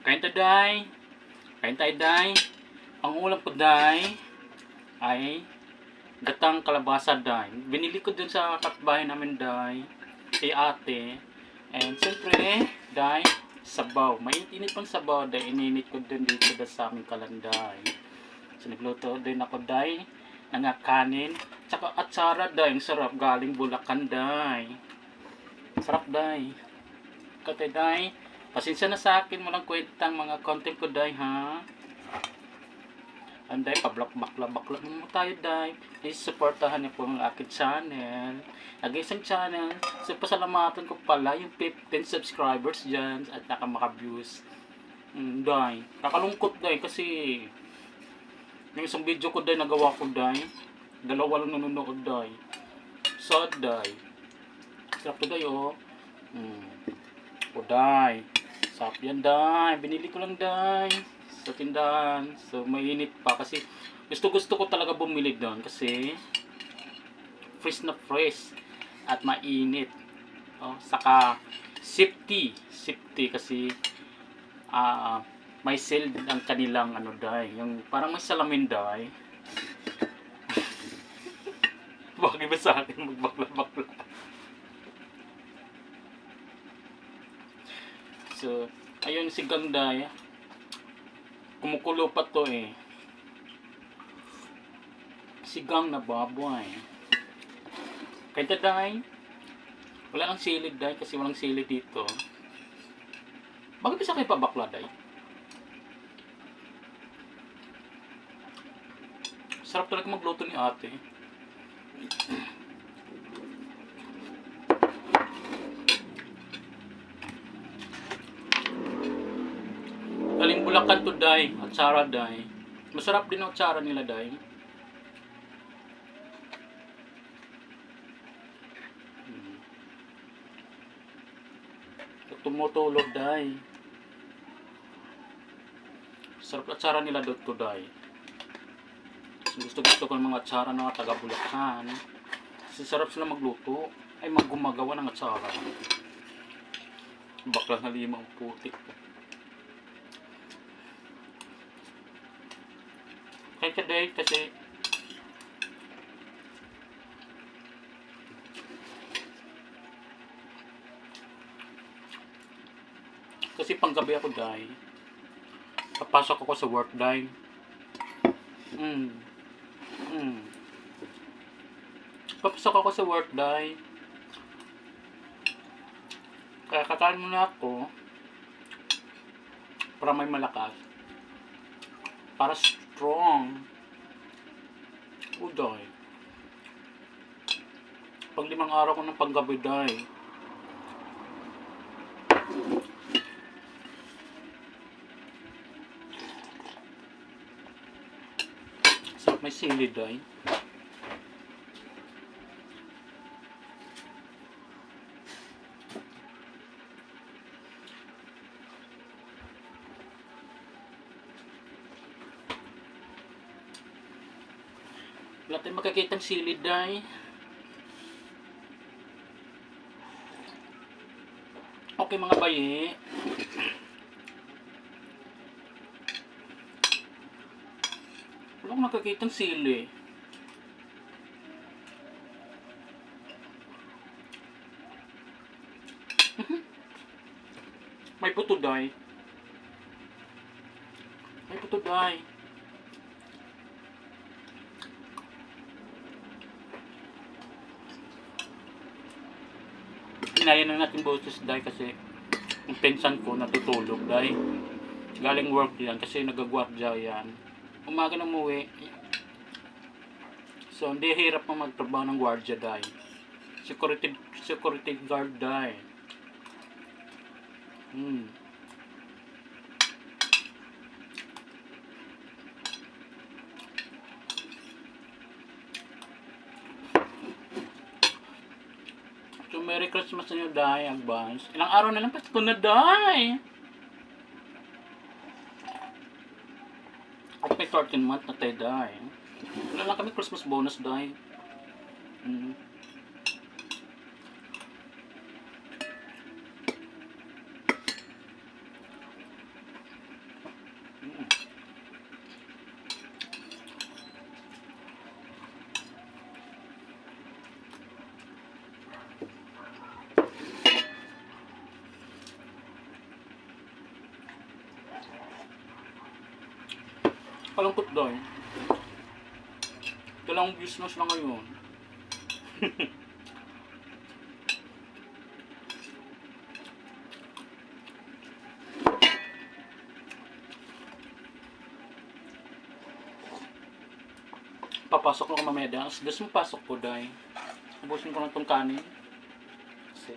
Kain tayo, day. Kain tayo, day. Ang ulam ko, day, ay gatang kalabasa, day. Binili ko dun sa kapitbahay namin, day. Kay ate. And siyempre, day, sabaw. Mainit-init pang sabaw, day. Ininit ko dun dito da sa aming kalanday. So, nagluto din ako, day, ng kanin. Tsaka atsara, day. Ang sarap. Galing Bulacan, day. Sarap, day. Kate, day. Pasensya na sa akin, walang kwentang mga content ko, day, ha? Anday, pablak-bakla-bakla mo tayo, day. Please, supportahan niyo po ang aking channel. Nag-isang channel. So, pasalamatan ko pala yung 15 subscribers dyan at nakamaka-views. Mm, day. Kakalungkot, day, kasi yung isang video ko, day, nagawa ko, day. Dalawa lang nanonood, day. Sad, day. Sarap to, day, oh. Mm. O, day. Sarap yan, day. Binili ko lang, day. Sa tindahan. So, mainit pa kasi gusto-gusto ko talaga bumili doon kasi fresh na fresh at mainit. Oh, saka safety. Safety kasi ah may sale ang kanilang ano dai. Yung parang may salamin dai. Bagay ba sa akin magbakla-bakla? So, ayun si Gangday. Kumukulo pa to eh. Sigang na baboy. Kaya daday, wala lang silid day kasi walang silid dito. Bakit bisa kayo pabakla day? Sarap talaga magluto ni ate. Galing Bulacan to day, atsara day. Masarap din ang atsara nila day. Tumutulog day. Sarap atsara nila doon to day. Gusto gusto ko ng mga atsara ng taga Bulacan. Kasi sarap sila magluto. Ay maggumagawa ng atsara. Bakla na limang putik. Kaya today kasi kasi panggabi ako dahil papasok ako sa work dahil mm, mm. papasok ako sa work dahil kaya kataan muna ako para may malakas. Para strong. Uday. Pag limang araw ko ng panggabi, day. Sarap may sili, day. Wala tayong makakitang silid, day. Okay mga bayi. Wala akong nakakitang sili. May puto, day. May puto, day. Hinaya na natin boses dahil kasi yung pinsan ko natutulog dahil galing work yan kasi nagagwardya yan. Umaga na umuwi. So hindi hirap na magtrabaho ng gwardya dahil security security guard dahil. Hmm. So, Merry Christmas sa inyo, Day, advance. Ilang araw na lang, Pasko na, Day! At may 13 month na tayo, Day. Wala lang kami Christmas bonus, Day. Mm. Kalungkot daw eh. Dalawang views na sila ngayon. Papasok ko mamaya dahil. As gas mo pasok ko dahil. Ubusin ko na itong kanin. Kasi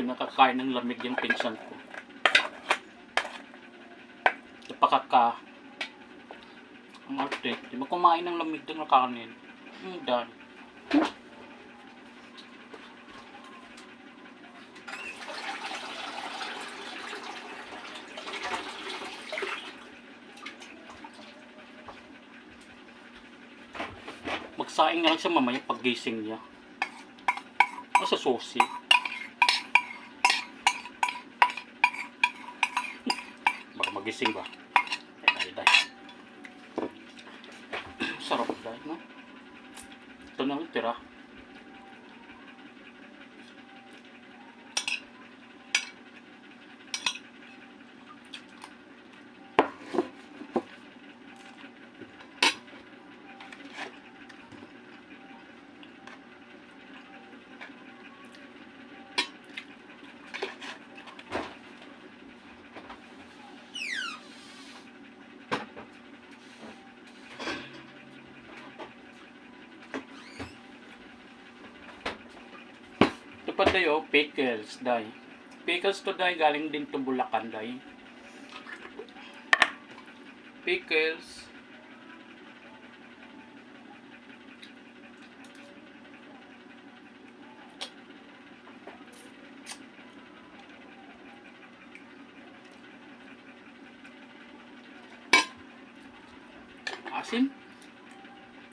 kinakakain ng lamig yung pinsan ko. Napakaka. Ang arte. Di ba kumain ng lamig na kanin? Hmm, dahil. Magsaing nga lang siya mamaya paggising niya. Ano sa susi? Baka magising ba? Eh, dahil dahil. Sarap dahil, no? Ito na lang tira. Pa tayo, pickles, day. Pickles to day, galing din to Bulacan, day. Pickles. Asin?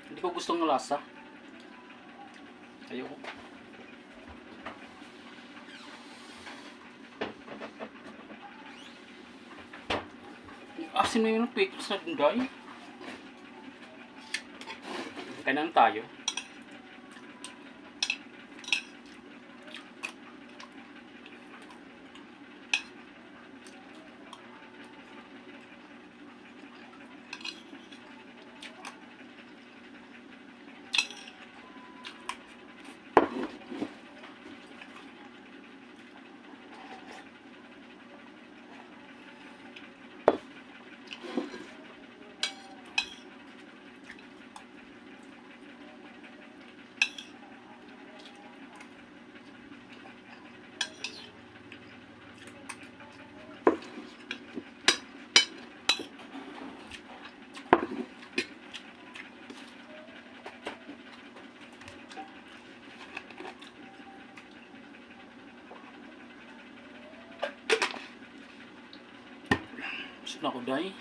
Hindi ko gustong lasa. Ayoko. Asin na yun ang pickles na dunday. Kainan tayo. Na ako, day.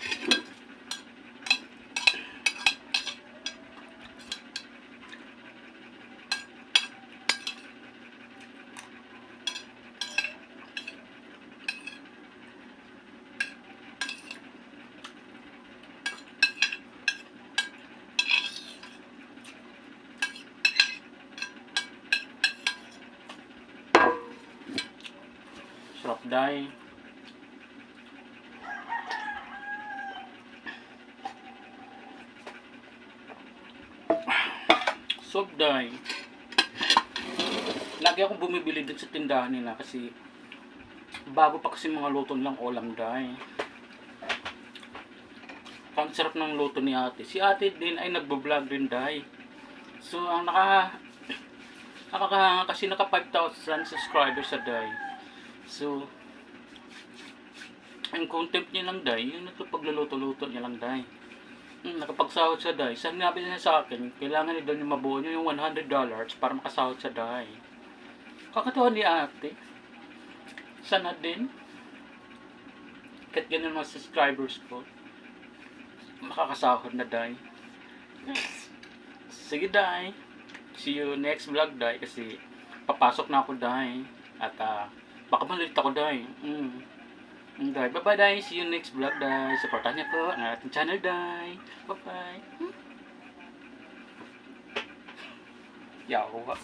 Sarap, day. Sobday. Lagi akong bumibili dun sa tindahan nila kasi bago pa kasi mga luto nilang ulam day. Ang sarap ng luto ni ate. Si ate din ay nagbo-vlog rin day. So ang naka nakaka kasi naka 5,000 subscribers sa day. So ang content niya lang day, yung ito pagluluto-luto niya lang day. Hmm, nakapagsahod sa DAI. Sinabi niya sa akin, kailangan niya daw niya mabuo niya yung $100 para makasahod sa DAI. Kakatawa ni ate. Sana din. Kahit ganun mga subscribers ko. Makakasahod na DAI. Sige DAI. See you next vlog DAI kasi papasok na ako DAI. At ah, baka malit ako DAI. Mm. Dai. Bye-bye, Dai. See you next vlog, Dai. Supportahan niyo po ang channel, Dai. Bye-bye. Hmm? Yawa.